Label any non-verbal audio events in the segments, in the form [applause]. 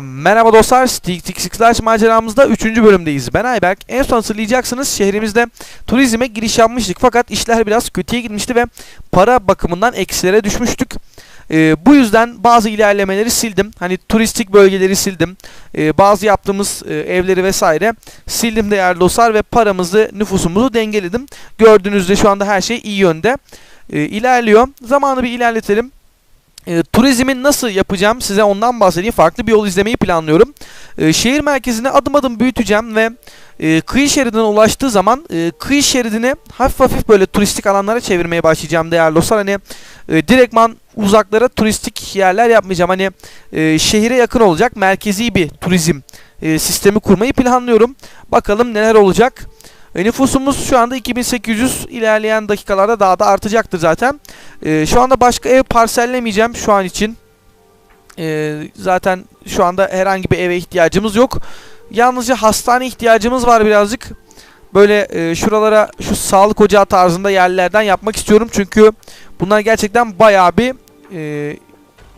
Merhaba dostlar, Slash maceramızda 3. bölümdeyiz. Ben Ayberk. En son hatırlayacaksınız şehrimizde turizme giriş yapmıştık fakat işler biraz kötüye gitmişti ve para bakımından eksilere düşmüştük. Ee, bu yüzden bazı ilerlemeleri sildim. Hani turistik bölgeleri sildim. Ee, bazı yaptığımız e, evleri vesaire sildim değerli dostlar ve paramızı, nüfusumuzu dengeledim. Gördüğünüzde şu anda her şey iyi yönde. Ee, ilerliyor. Zamanı bir ilerletelim. E, turizmi nasıl yapacağım size ondan bahsedeyim. Farklı bir yol izlemeyi planlıyorum. E, şehir merkezine adım adım büyüteceğim ve e, kıyı şeridine ulaştığı zaman e, kıyı şeridini hafif hafif böyle turistik alanlara çevirmeye başlayacağım değerli dostlar. Hani e, direktman uzaklara turistik yerler yapmayacağım. Hani e, şehire yakın olacak merkezi bir turizm e, sistemi kurmayı planlıyorum. Bakalım neler olacak. E, nüfusumuz şu anda 2800 ilerleyen dakikalarda daha da artacaktır zaten. E, şu anda başka ev parsellemeyeceğim şu an için. E, zaten şu anda herhangi bir eve ihtiyacımız yok. Yalnızca hastane ihtiyacımız var birazcık. Böyle e, şuralara şu sağlık ocağı tarzında yerlerden yapmak istiyorum. Çünkü bunlar gerçekten bayağı bir e,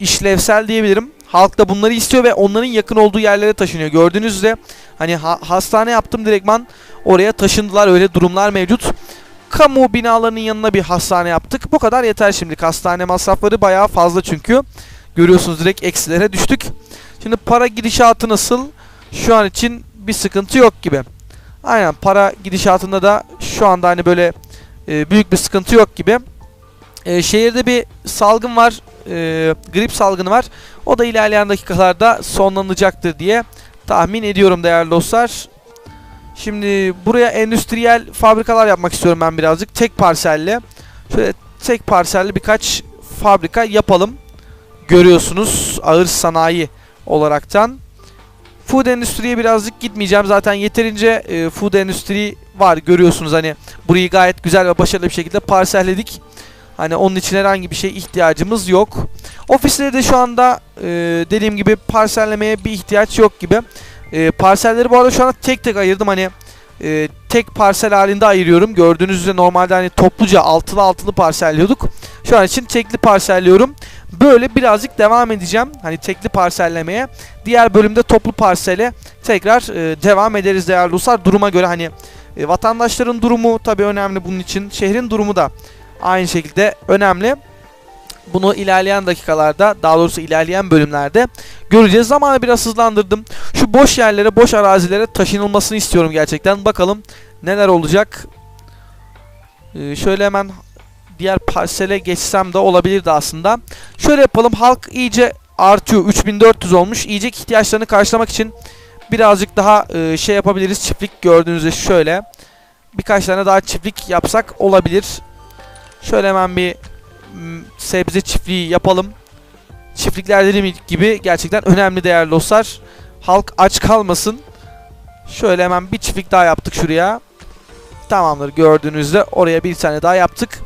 işlevsel diyebilirim. Halk da bunları istiyor ve onların yakın olduğu yerlere taşınıyor. Gördüğünüz üzere hani ha- hastane yaptım direktman oraya taşındılar öyle durumlar mevcut. Kamu binalarının yanına bir hastane yaptık. Bu kadar yeter şimdilik. Hastane masrafları bayağı fazla çünkü. Görüyorsunuz direkt eksilere düştük. Şimdi para gidişatı nasıl? Şu an için bir sıkıntı yok gibi. Aynen para gidişatında da şu anda hani böyle e, büyük bir sıkıntı yok gibi. E, şehirde bir salgın var. E, grip salgını var. O da ilerleyen dakikalarda sonlanacaktır diye tahmin ediyorum değerli dostlar. Şimdi buraya endüstriyel fabrikalar yapmak istiyorum ben birazcık. Tek parselli. Şöyle tek parselli birkaç fabrika yapalım. Görüyorsunuz ağır sanayi olaraktan. Food endüstriye birazcık gitmeyeceğim. Zaten yeterince e, food endüstri var görüyorsunuz hani burayı gayet güzel ve başarılı bir şekilde parselledik. Hani onun için herhangi bir şey ihtiyacımız yok. Ofisleri de şu anda e, dediğim gibi parsellemeye bir ihtiyaç yok gibi. E, parselleri bu arada şu anda tek tek ayırdım hani e, tek parsel halinde ayırıyorum. Gördüğünüz üzere normalde hani topluca altılı altılı parselliyorduk. Şu an için tekli parselliyorum. Böyle birazcık devam edeceğim. Hani tekli parsellemeye. Diğer bölümde toplu parsele tekrar e, devam ederiz değerli dostlar. Duruma göre hani e, vatandaşların durumu tabii önemli bunun için. Şehrin durumu da aynı şekilde önemli. Bunu ilerleyen dakikalarda, daha doğrusu ilerleyen bölümlerde göreceğiz. Zamanı biraz hızlandırdım. Şu boş yerlere, boş arazilere taşınılmasını istiyorum gerçekten. Bakalım neler olacak. Ee, şöyle hemen diğer parsele geçsem de olabilirdi aslında. Şöyle yapalım. Halk iyice artıyor. 3400 olmuş. Yiyecek ihtiyaçlarını karşılamak için birazcık daha e, şey yapabiliriz. Çiftlik gördüğünüzde şöyle. Birkaç tane daha çiftlik yapsak olabilir. Şöyle hemen bir sebze çiftliği yapalım. Çiftlikler dediğim gibi gerçekten önemli değerli dostlar. Halk aç kalmasın. Şöyle hemen bir çiftlik daha yaptık şuraya. Tamamdır gördüğünüzde oraya bir tane daha yaptık.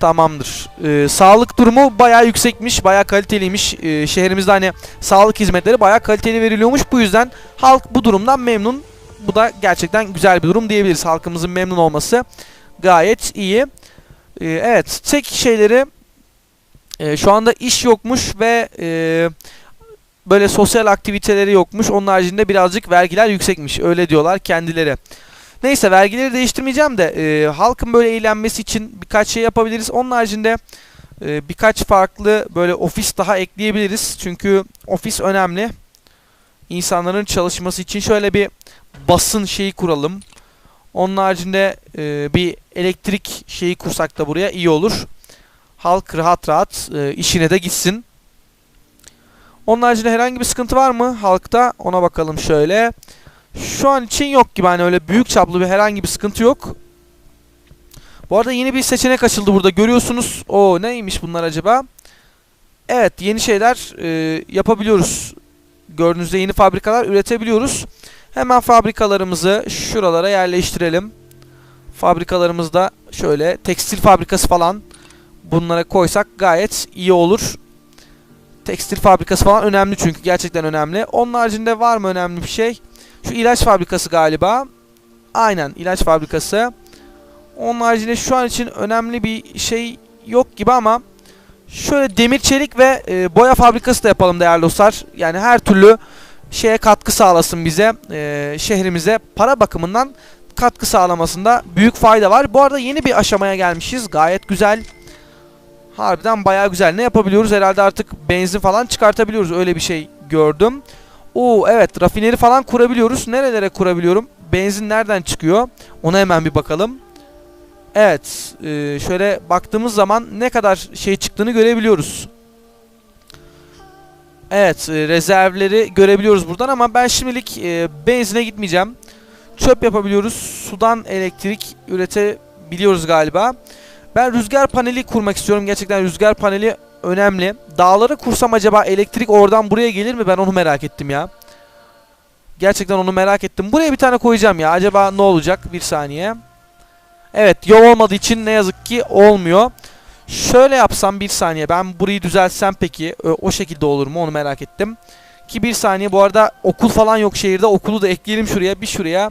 Tamamdır. Ee, sağlık durumu bayağı yüksekmiş, bayağı kaliteliymiş. Ee, şehrimizde hani sağlık hizmetleri bayağı kaliteli veriliyormuş. Bu yüzden halk bu durumdan memnun. Bu da gerçekten güzel bir durum diyebiliriz. Halkımızın memnun olması gayet iyi. Ee, evet, tek şeyleri e, şu anda iş yokmuş ve e, böyle sosyal aktiviteleri yokmuş. Onun haricinde birazcık vergiler yüksekmiş. Öyle diyorlar kendileri. Neyse vergileri değiştirmeyeceğim de e, halkın böyle eğlenmesi için birkaç şey yapabiliriz. Onun haricinde e, birkaç farklı böyle ofis daha ekleyebiliriz. Çünkü ofis önemli. İnsanların çalışması için şöyle bir basın şeyi kuralım. Onun haricinde e, bir elektrik şeyi kursak da buraya iyi olur. Halk rahat rahat e, işine de gitsin. Onun haricinde herhangi bir sıkıntı var mı halkta? Ona bakalım şöyle. Şu an için yok gibi hani öyle büyük çaplı bir herhangi bir sıkıntı yok. Bu arada yeni bir seçenek açıldı burada görüyorsunuz. O neymiş bunlar acaba? Evet yeni şeyler e, yapabiliyoruz. Gördüğünüzde yeni fabrikalar üretebiliyoruz. Hemen fabrikalarımızı şuralara yerleştirelim. Fabrikalarımızda şöyle tekstil fabrikası falan bunlara koysak gayet iyi olur. Tekstil fabrikası falan önemli çünkü gerçekten önemli. Onun haricinde var mı önemli bir şey? Şu ilaç fabrikası galiba. Aynen ilaç fabrikası. Onun haricinde şu an için önemli bir şey yok gibi ama Şöyle demir çelik ve e, boya fabrikası da yapalım değerli dostlar. Yani her türlü şeye katkı sağlasın bize, e, şehrimize para bakımından katkı sağlamasında büyük fayda var. Bu arada yeni bir aşamaya gelmişiz. Gayet güzel. Harbiden bayağı güzel. Ne yapabiliyoruz? Herhalde artık benzin falan çıkartabiliyoruz. Öyle bir şey gördüm. Oo evet rafineri falan kurabiliyoruz. Nerelere kurabiliyorum? Benzin nereden çıkıyor? Ona hemen bir bakalım. Evet e, şöyle baktığımız zaman ne kadar şey çıktığını görebiliyoruz. Evet e, rezervleri görebiliyoruz buradan ama ben şimdilik e, benzine gitmeyeceğim. Çöp yapabiliyoruz. Sudan elektrik üretebiliyoruz galiba. Ben rüzgar paneli kurmak istiyorum. Gerçekten rüzgar paneli önemli. Dağları kursam acaba elektrik oradan buraya gelir mi? Ben onu merak ettim ya. Gerçekten onu merak ettim. Buraya bir tane koyacağım ya. Acaba ne olacak? Bir saniye. Evet yol olmadığı için ne yazık ki olmuyor. Şöyle yapsam bir saniye. Ben burayı düzeltsem peki o, o şekilde olur mu? Onu merak ettim. Ki bir saniye bu arada okul falan yok şehirde. Okulu da ekleyelim şuraya. Bir şuraya.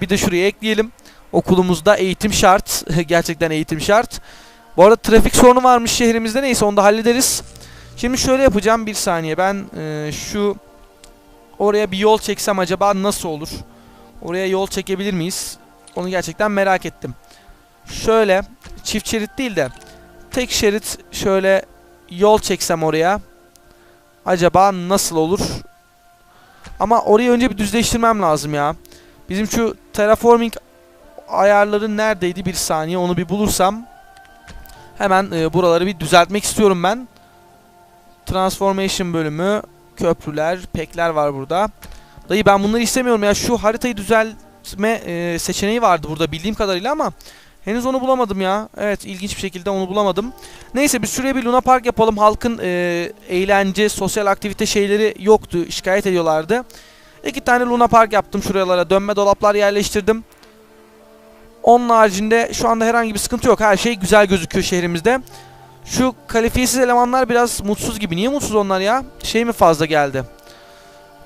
Bir de şuraya ekleyelim. Okulumuzda eğitim şart. [laughs] Gerçekten eğitim şart. Bu arada trafik sorunu varmış şehrimizde. Neyse onu da hallederiz. Şimdi şöyle yapacağım bir saniye. Ben e, şu oraya bir yol çeksem acaba nasıl olur? Oraya yol çekebilir miyiz? Onu gerçekten merak ettim. Şöyle çift şerit değil de tek şerit şöyle yol çeksem oraya acaba nasıl olur? Ama orayı önce bir düzleştirmem lazım ya. Bizim şu terraforming ayarları neredeydi bir saniye onu bir bulursam hemen e, buraları bir düzeltmek istiyorum ben. Transformation bölümü, köprüler, pekler var burada. Dayı ben bunları istemiyorum ya. Şu haritayı düzeltme e, seçeneği vardı burada bildiğim kadarıyla ama henüz onu bulamadım ya. Evet ilginç bir şekilde onu bulamadım. Neyse biz şuraya bir Luna Park yapalım. Halkın e, eğlence, sosyal aktivite şeyleri yoktu. Şikayet ediyorlardı. İki tane Luna Park yaptım şuralara. Dönme dolaplar yerleştirdim. Onun haricinde şu anda herhangi bir sıkıntı yok. Her şey güzel gözüküyor şehrimizde. Şu kalifiyesiz elemanlar biraz mutsuz gibi. Niye mutsuz onlar ya? Şey mi fazla geldi?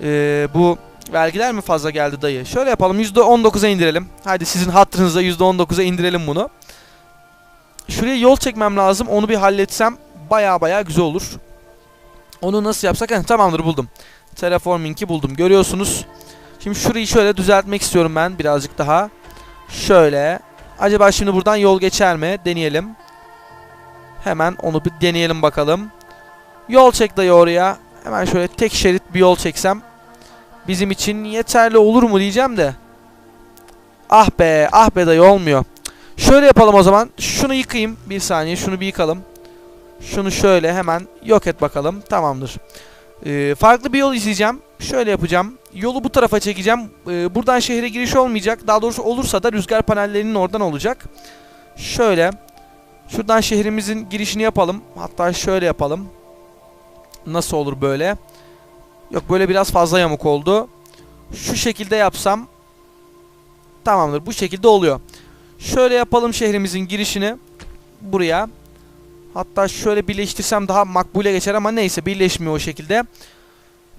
Ee, bu vergiler mi fazla geldi dayı? Şöyle yapalım %19'a indirelim. Hadi sizin hatırınıza %19'a indirelim bunu. Şuraya yol çekmem lazım. Onu bir halletsem baya baya güzel olur. Onu nasıl yapsak? Heh, tamamdır buldum. Terraforming'i buldum. Görüyorsunuz. Şimdi şurayı şöyle düzeltmek istiyorum ben birazcık daha. Şöyle. Acaba şimdi buradan yol geçer mi? Deneyelim. Hemen onu bir deneyelim bakalım. Yol çek dayı oraya. Hemen şöyle tek şerit bir yol çeksem. Bizim için yeterli olur mu diyeceğim de. Ah be ah be dayı olmuyor. Şöyle yapalım o zaman. Şunu yıkayayım. Bir saniye şunu bir yıkalım. Şunu şöyle hemen yok et bakalım. Tamamdır. Ee, farklı bir yol izleyeceğim. Şöyle yapacağım. Yolu bu tarafa çekeceğim. Ee, buradan şehre giriş olmayacak. Daha doğrusu olursa da rüzgar panellerinin oradan olacak. Şöyle. Şuradan şehrimizin girişini yapalım. Hatta şöyle yapalım. Nasıl olur böyle? Yok böyle biraz fazla yamuk oldu. Şu şekilde yapsam. Tamamdır. Bu şekilde oluyor. Şöyle yapalım şehrimizin girişini. Buraya. Hatta şöyle birleştirsem daha makbule geçer ama neyse birleşmiyor o şekilde.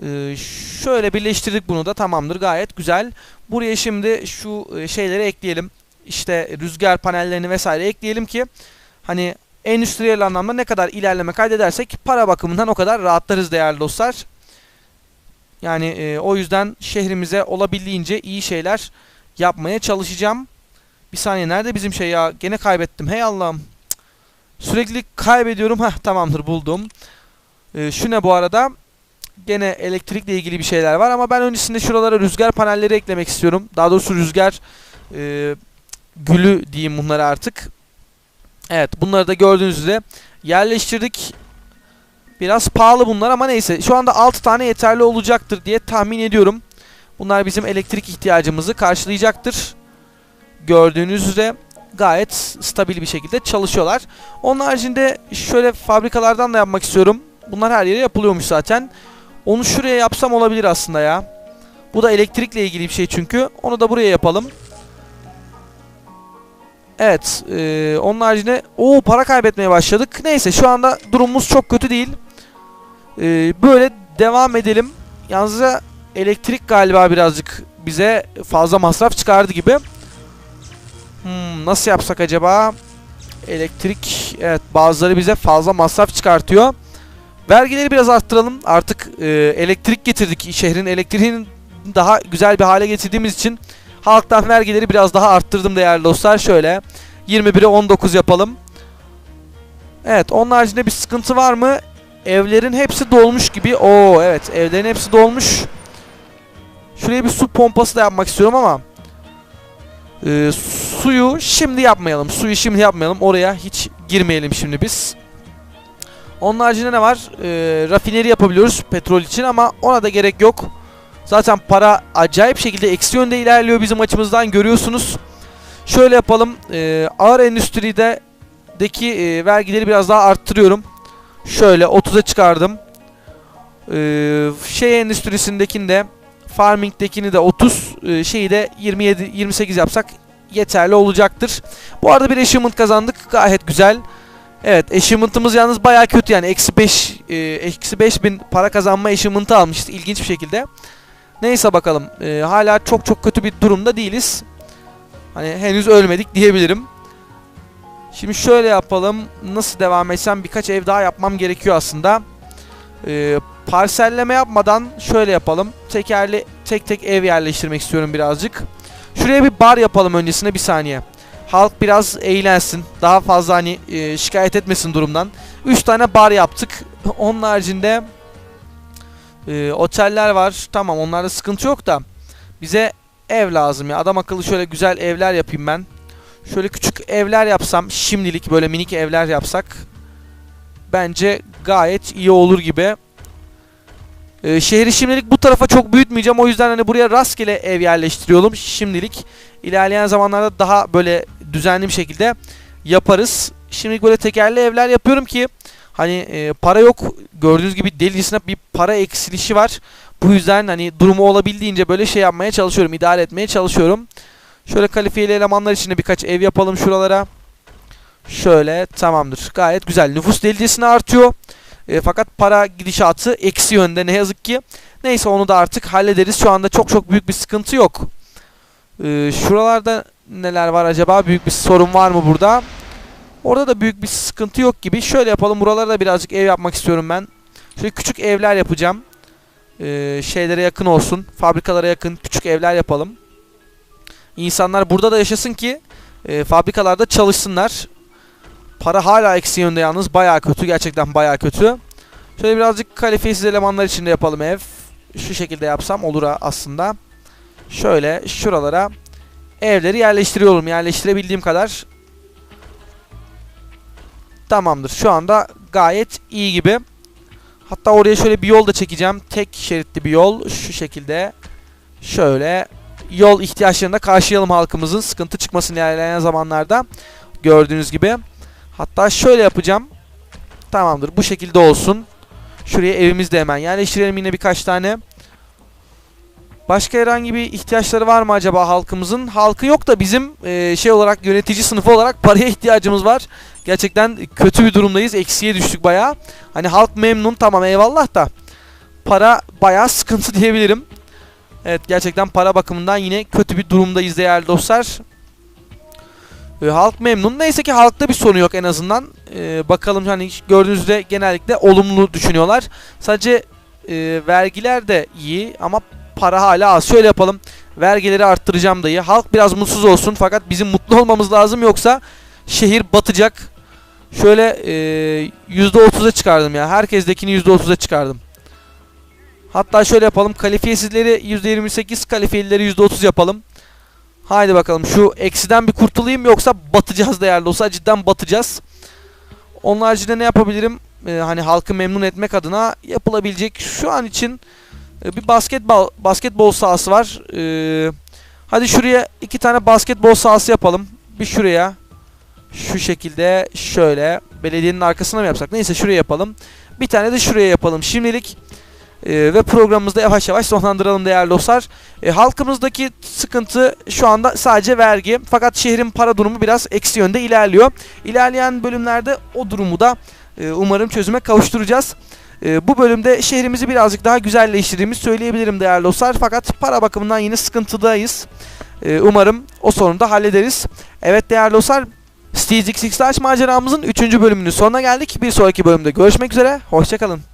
Ee, şöyle birleştirdik bunu da tamamdır gayet güzel. Buraya şimdi şu e, şeyleri ekleyelim. İşte rüzgar panellerini vesaire ekleyelim ki hani endüstriyel anlamda ne kadar ilerleme kaydedersek para bakımından o kadar rahatlarız değerli dostlar. Yani e, o yüzden şehrimize olabildiğince iyi şeyler yapmaya çalışacağım. Bir saniye nerede bizim şey ya? Gene kaybettim. Hey Allah'ım. Sürekli kaybediyorum. Heh tamamdır buldum. Ee, şu ne bu arada? Gene elektrikle ilgili bir şeyler var ama ben öncesinde şuralara rüzgar panelleri eklemek istiyorum. Daha doğrusu rüzgar e, gülü diyeyim bunlara artık. Evet bunları da gördüğünüz üzere yerleştirdik. Biraz pahalı bunlar ama neyse. Şu anda 6 tane yeterli olacaktır diye tahmin ediyorum. Bunlar bizim elektrik ihtiyacımızı karşılayacaktır. Gördüğünüz üzere gayet stabil bir şekilde çalışıyorlar. Onun haricinde şöyle fabrikalardan da yapmak istiyorum. Bunlar her yere yapılıyormuş zaten. Onu şuraya yapsam olabilir aslında ya. Bu da elektrikle ilgili bir şey çünkü. Onu da buraya yapalım. Evet. E, onun haricinde o para kaybetmeye başladık. Neyse şu anda durumumuz çok kötü değil. E, böyle devam edelim. Yalnız elektrik galiba birazcık bize fazla masraf çıkardı gibi. Hmm, nasıl yapsak acaba? Elektrik evet bazıları bize fazla masraf çıkartıyor. Vergileri biraz arttıralım. Artık e, elektrik getirdik. Şehrin elektriğini daha güzel bir hale getirdiğimiz için halktan vergileri biraz daha arttırdım değerli dostlar. Şöyle 21'e 19 yapalım. Evet onun haricinde bir sıkıntı var mı? Evlerin hepsi dolmuş gibi. Oo evet evlerin hepsi dolmuş. Şuraya bir su pompası da yapmak istiyorum ama e, suyu şimdi yapmayalım. Suyu şimdi yapmayalım. Oraya hiç girmeyelim şimdi biz. Onun haricinde ne var? E, rafineri yapabiliyoruz petrol için ama ona da gerek yok. Zaten para acayip şekilde eksi yönde ilerliyor bizim açımızdan görüyorsunuz. Şöyle yapalım. E, ağır endüstride deki e, vergileri biraz daha arttırıyorum. Şöyle 30'a çıkardım. E, şey endüstrisindekinde farming'dekini de 30 e, şeyi de 27 28 yapsak yeterli olacaktır. Bu arada bir achievement kazandık. Gayet güzel. Evet achievement'ımız yalnız baya kötü yani. Eksi 5 e, eksi 5000 para kazanma achievement'ı almışız ilginç bir şekilde. Neyse bakalım. E, hala çok çok kötü bir durumda değiliz. Hani henüz ölmedik diyebilirim. Şimdi şöyle yapalım. Nasıl devam etsem birkaç ev daha yapmam gerekiyor aslında. Ee, parselleme yapmadan şöyle yapalım. Tekerli tek tek ev yerleştirmek istiyorum birazcık. Şuraya bir bar yapalım öncesinde bir saniye. Halk biraz eğlensin. Daha fazla hani e, şikayet etmesin durumdan. 3 tane bar yaptık. [laughs] Onun haricinde e, oteller var. Tamam onlarda sıkıntı yok da. Bize ev lazım ya. Adam akıllı şöyle güzel evler yapayım ben. Şöyle küçük evler yapsam şimdilik böyle minik evler yapsak bence gayet iyi olur gibi. Ee, şehri şimdilik bu tarafa çok büyütmeyeceğim. O yüzden hani buraya rastgele ev yerleştiriyorum şimdilik. İlerleyen zamanlarda daha böyle düzenli bir şekilde yaparız. Şimdilik böyle tekerli evler yapıyorum ki hani e, para yok. Gördüğünüz gibi delicesine bir para eksilişi var. Bu yüzden hani durumu olabildiğince böyle şey yapmaya çalışıyorum. idare etmeye çalışıyorum. Şöyle kalifiyeli elemanlar için de birkaç ev yapalım şuralara. Şöyle tamamdır. Gayet güzel. Nüfus delicesine artıyor. E, fakat para gidişatı eksi yönde ne yazık ki. Neyse onu da artık hallederiz. Şu anda çok çok büyük bir sıkıntı yok. E, şuralarda neler var acaba? Büyük bir sorun var mı burada? Orada da büyük bir sıkıntı yok gibi. Şöyle yapalım. Buralara da birazcık ev yapmak istiyorum ben. Şöyle küçük evler yapacağım. E, şeylere yakın olsun. Fabrikalara yakın küçük evler yapalım. İnsanlar burada da yaşasın ki e, fabrikalarda çalışsınlar. Para hala eksi yönde yalnız. Baya kötü. Gerçekten baya kötü. Şöyle birazcık kalifiyesiz elemanlar için de yapalım ev. Şu şekilde yapsam olur aslında. Şöyle şuralara evleri yerleştiriyorum. Yerleştirebildiğim kadar. Tamamdır. Şu anda gayet iyi gibi. Hatta oraya şöyle bir yol da çekeceğim. Tek şeritli bir yol. Şu şekilde. Şöyle yol ihtiyaçlarını da karşılayalım halkımızın. Sıkıntı çıkmasın ilerleyen zamanlarda. Gördüğünüz gibi. Hatta şöyle yapacağım. Tamamdır. Bu şekilde olsun. Şuraya evimiz de hemen yerleştirelim yine birkaç tane. Başka herhangi bir ihtiyaçları var mı acaba halkımızın? Halkı yok da bizim e, şey olarak yönetici sınıfı olarak paraya ihtiyacımız var. Gerçekten kötü bir durumdayız. Eksiye düştük baya. Hani halk memnun tamam eyvallah da. Para baya sıkıntı diyebilirim. Evet gerçekten para bakımından yine kötü bir durumdayız değerli dostlar. Ee, halk memnun. Neyse ki halkta bir sorun yok en azından. Ee, bakalım hani gördüğünüzde genellikle olumlu düşünüyorlar. Sadece e, vergiler de iyi ama para hala az. Şöyle yapalım. Vergileri arttıracağım dayı. Halk biraz mutsuz olsun fakat bizim mutlu olmamız lazım yoksa şehir batacak. Şöyle e, %30'a çıkardım ya. Herkestekini %30'a çıkardım. Hatta şöyle yapalım. Kalifiyesizleri %28, kalifiyelileri %30 yapalım. Haydi bakalım şu eksiden bir kurtulayım yoksa batacağız değerli olsa cidden batacağız. Onun haricinde ne yapabilirim? Ee, hani halkı memnun etmek adına yapılabilecek şu an için e, bir basketbol basketbol sahası var. Ee, hadi şuraya iki tane basketbol sahası yapalım. Bir şuraya. Şu şekilde şöyle. Belediyenin arkasına mı yapsak? Neyse şuraya yapalım. Bir tane de şuraya yapalım. Şimdilik e, ve programımızda yavaş yavaş sonlandıralım değerli dostlar. E, halkımızdaki sıkıntı şu anda sadece vergi. Fakat şehrin para durumu biraz eksi yönde ilerliyor. İlerleyen bölümlerde o durumu da e, umarım çözüme kavuşturacağız. E, bu bölümde şehrimizi birazcık daha güzelleştirdiğimizi söyleyebilirim değerli dostlar. Fakat para bakımından yine sıkıntıdayız. E, umarım o sorunu da hallederiz. Evet değerli dostlar STXX maceramızın 3. bölümünün sonuna geldik. Bir sonraki bölümde görüşmek üzere. Hoşçakalın.